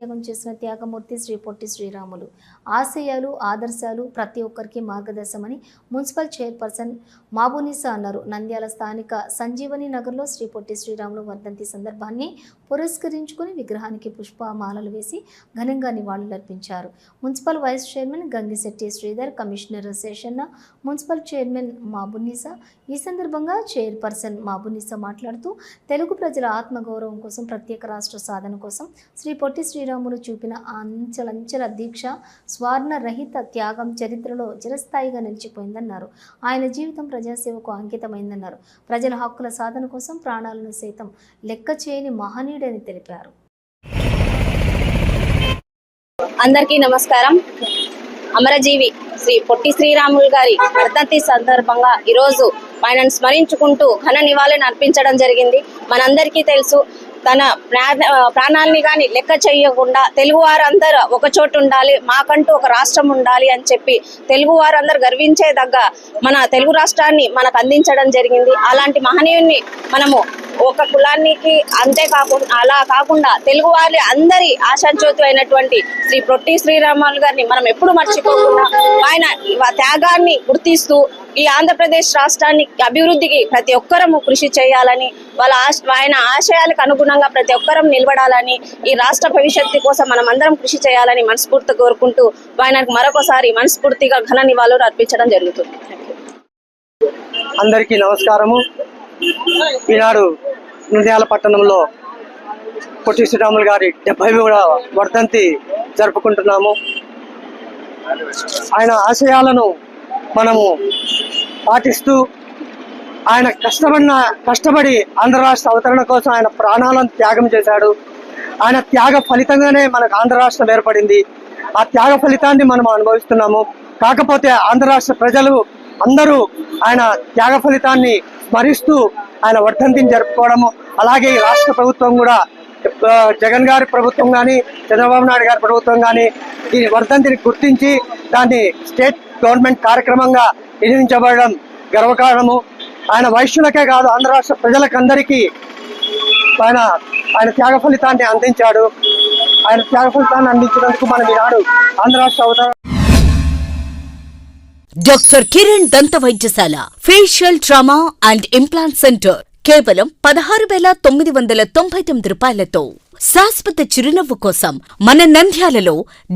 త్యాగం చేసిన త్యాగమూర్తి శ్రీ పొట్టి శ్రీరాములు. ఆశయాలు ఆదర్శాలు ప్రతి ఒక్కరికి మార్గదర్శమని మున్సిపల్ చైర్పర్సన్ మాబునిసా అన్నారు. నంద్యాల స్థానిక సంజీవని నగర్లో శ్రీ పొట్టి శ్రీరాములు వర్ధంతి సందర్భాన్ని పురస్కరించుకుని విగ్రహానికి పుష్పమాలలు వేసి ఘనంగా నివాళులర్పించారు. Municipal vice chairman Gangisetti Sridhar commissioner Seshanna municipal chairman Mabunisa. ఈ సందర్భంగా చైర్పర్సన్ మాబునిసా మాట్లాడుతూ తెలుగు ప్రజల ఆత్మగౌరవం కోసం ప్రత్యేక రాష్ట్ర సాధన కోసం శ్రీ పొట్టి శ్రీరాములు చూపిన ఆ దీక్ష స్వర్ణ రహిత త్యాగం చరిత్రలో చిరస్థాయిగా నిలిచిపోయిందన్నారు. ఆయన జీవితం ప్రజాసేవకు అంకితమైందన్నారు. ప్రజల హక్కుల సాధన కోసం ప్రాణాలను సైతం లెక్క చేయని మహనీయుడని తెలిపారు. అందరికీ నమస్కారం. అమరజీవి శ్రీ పొట్టి శ్రీరాములు గారి వర్ధంతి సందర్భంగా ఈరోజు ఆయనను స్మరించుకుంటూ ఘన నివాళిని అర్పించడం జరిగింది. మనందరికీ తెలుసు తన ప్రాణ ప్రాణాలని కానీ లెక్క చేయకుండా తెలుగు వారందరూ ఒక చోటు ఉండాలి మాకంటూ ఒక రాష్ట్రం ఉండాలి అని చెప్పి తెలుగు వారందరూ గర్వించేదగ్గ మన తెలుగు రాష్ట్రాన్ని మనకు అందించడం జరిగింది. అలాంటి మహనీయుని మనము ఒక కులానికి అంతేకాకుండా అలా కాకుండా తెలుగు వారి అందరి ఆశాజ్యోతి అయినటువంటి శ్రీ పొట్టి శ్రీరాములు గారిని మనం ఎప్పుడు మర్చిపోకుండా ఆయన త్యాగాన్ని గుర్తిస్తూ ఈ ఆంధ్రప్రదేశ్ రాష్ట్రాన్ని అభివృద్ధికి ప్రతి ఒక్కరము కృషి చేయాలని వాళ్ళ ఆశ ఆయన ఆశయాలకు అనుగుణంగా ప్రతి ఒక్కరం నిలబడాలని ఈ రాష్ట్ర భవిష్యత్తు కోసం మనం అందరం కృషి చేయాలని మనస్ఫూర్తి కోరుకుంటూ ఆయనకు మరొకసారి మనస్ఫూర్తిగా ఘన నివాళులు అర్పించడం జరుగుతుంది. అందరికీ నమస్కారము. ఈనాడు నంద్యాల పట్టణంలో పొట్టి శ్రీరాములు గారి డెబ్బై వర్ధంతి జరుపుకుంటున్నాము. ఆయన ఆశయాలను మనము పాటిస్తూ ఆయన కష్టపడిన కష్టపడి ఆంధ్ర రాష్ట్ర అవతరణ కోసం ఆయన ప్రాణాలను త్యాగం చేశాడు. ఆయన త్యాగ ఫలితంగానే మనకు ఆంధ్ర రాష్ట్రం ఏర్పడింది. ఆ త్యాగ ఫలితాన్ని మనం అనుభవిస్తున్నాము. కాకపోతే ఆంధ్ర రాష్ట్ర ప్రజలు అందరూ ఆయన త్యాగ ఫలితాన్ని స్మరిస్తూ ఆయన వర్ధంతిని జరుపుకోవడము అలాగే ఈ రాష్ట్ర ప్రభుత్వం కూడా జగన్ గారి ప్రభుత్వం కానీ చంద్రబాబు నాయుడు గారి ప్రభుత్వం కానీ ఈ వర్ధంతిని గుర్తించి దాన్ని స్టేట్ గవర్నమెంట్ కార్యక్రమంగా నిర్వహించబడడం గర్వకారణము. ఆయన వైశ్యులకే కాదు ఆంధ్ర రాష్ట్ర ప్రజలకందరికీ ఆయన ఆయన త్యాగ ఫలితాన్ని అందించాడు. ఆయన త్యాగ ఫలితాన్ని అందించినందుకు మనం ఈనాడు ఆంధ్ర రాష్ట్ర అవతారం. డాక్టర్ కిరణ్ దంత వైద్యశాల facial trauma and implant centre కేవలం పదహారు వేల తొమ్మిది వందల తొంభై తొమ్మిది రూపాయలతో. శాశ్వత చిరునవ్వు కోసం మన నంద్యాలలో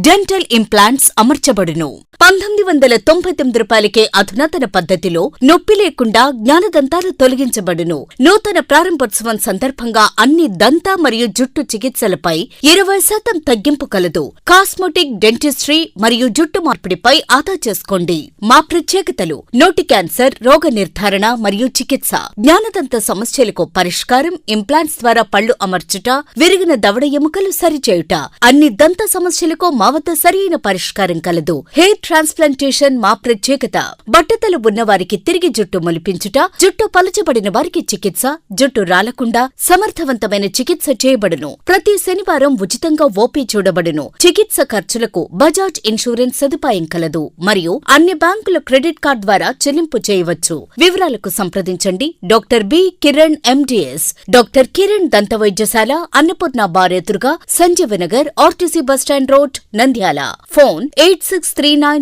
డెంటల్ ఇంప్లాంట్స్ అమర్చబడును. పంతొమ్మిది వందల తొంభై తొమ్మిది రూపాయలకే అధునాతన పద్ధతిలో నొప్పి లేకుండా జ్ఞానదంతాలు తొలగించబడును. నూతన ప్రారంభోత్సవం సందర్భంగా అన్ని దంత మరియు జుట్టు చికిత్సలపై ఇరవై శాతం తగ్గింపు కలదు. కాస్మోటిక్ డెంటిస్ట్రీ మరియు జుట్టు మార్పిడిపై ఆదా చేసుకోండి. మా ప్రత్యేకతలు నోటి క్యాన్సర్ రోగ నిర్ధారణ మరియు చికిత్స. జ్ఞానదంత సమస్యలకు పరిష్కారం ఇంప్లాంట్స్ ద్వారా పళ్ళు అమర్చుట విరిగిన దవడ ఎముకలు సరిచేయుట. అన్ని దంత సమస్యలకు మా వద్ద సరైన పరిష్కారం కలదు. హెయిర్ ట్రాన్స్ప్లాంటేషన్ మా ప్రత్యేకత. బట్టతలు ఉన్నవారికి తిరిగి జుట్టు మొలిపించుట జుట్టు పలచబడిన వారికి చికిత్స జుట్టు రాలకుండా సమర్థవంతమైన చికిత్స చేయబడును. ప్రతి శనివారం ఉచితంగా ఓపీ చూడబడును. చికిత్స ఖర్చులకు బజాజ్ ఇన్సూరెన్స్ సదుపాయం కలదు. మరియు అన్ని బ్యాంకుల క్రెడిట్ కార్డ్ ద్వారా చెల్లింపు చేయవచ్చు. వివరాలకు సంప్రదించండి. Doctor B Kiran MDS doctor Kiran దంత వైద్యశాల అన్నపూర్ణ బార్ ఎదురుగా Sanjeevanagar RTC bus stand road Nandyal. Phone eight six three nine